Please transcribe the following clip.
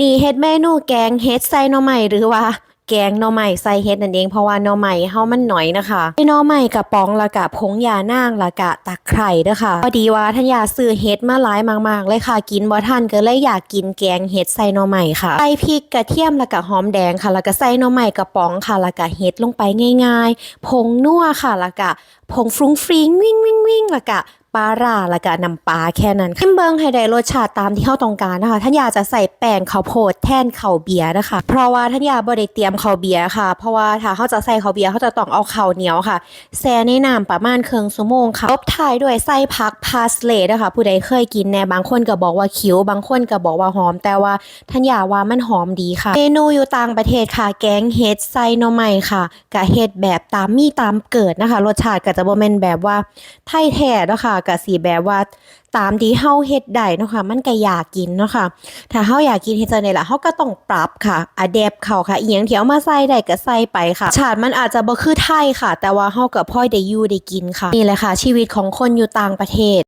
นี่เฮ็ดเมนูแกงเฮ็ดใส่หน่อไม้หรือว่าแกงหน่อไม้ใส่เฮ็ดนั่นเองเพราะว่าหน่อไม้เฮามันหน่อยนะคะใส่หน่อไม้กระป๋องละกะผงยานางละกะตะไคร่เด้อค่ะพอดีว่าท่านยาซื้อเฮ็ดมาหลายมากๆเลยค่ะ กินบ่ทันก็เลยอยากกินแกงเฮ็ดใส่หน่อไม้ค่ะใส่พริกกระเทียมละกะหอมแดงค่ะล้วก็ใส่หน่อไม้กระป๋องค่ะล้วก็เฮ็ดลงไปง่าย ๆ ผงนัวค่ะล้วก็ผงฟรุ้งฟริ้งวิ่งวิ่งวิ่งล้วก็ ปลาร่าแล้วก็น้ำปลาแค่นั้นขึ้นเบิงให้ได้รสชาติตามที่เฮาต้องการนะคะท่านอยากจะใส่แป้งข้าวโพดแทนข้าวเบียร์นะคะ เพราะว่าท่านอยากบ่ได้เตรียมข้าวเบียร์ค่ะ เพราะว่าถ้าเฮาจะใส่ข้าวเบียร์เฮาจะต้องเอาข้าวเหนียวค่ะแช่ในน้ำประมาณครึ่งชั่วโมงค่ะตบท้ายด้วยใส่ผักพาสเลย์นะคะ ผู้ใดเคยกินแน่บางคนก็บอกว่าคิ้วบางคนก็บอกว่าหอม แต่ว่าท่านอยากว่ามันหอมดีค่ะเมนูอยู่ต่างประเทศค่ะ แกงเฮ็ดใส่หน่อไม้ค่ะกะเฮ็ดแบบตามมีตามเกิดนะคะ รสชาติก็จะบ่แม่นแบบว่าไทยแท้นะค่ะก็สีแบบว่าตามที่เฮาเฮ็ดได้เนาะค่ะมันก็อยากกินเนาะค่ะถ้าเฮาอยากกินเฮ็ดจังได๋ล่ะเฮาก็ต้องปรับค่ะอะแดปเข้าค่ะอีหยังที่เอามาใส่ได้ก็ใส่ไปค่ะชาติมันอาจจะบ่คือไทยค่ะ แต่ว่าเฮาก็พอได้อยู่ได้กินค่ะนี่แหละค่ะ ชีวิตของคนอยู่ต่างประเทศ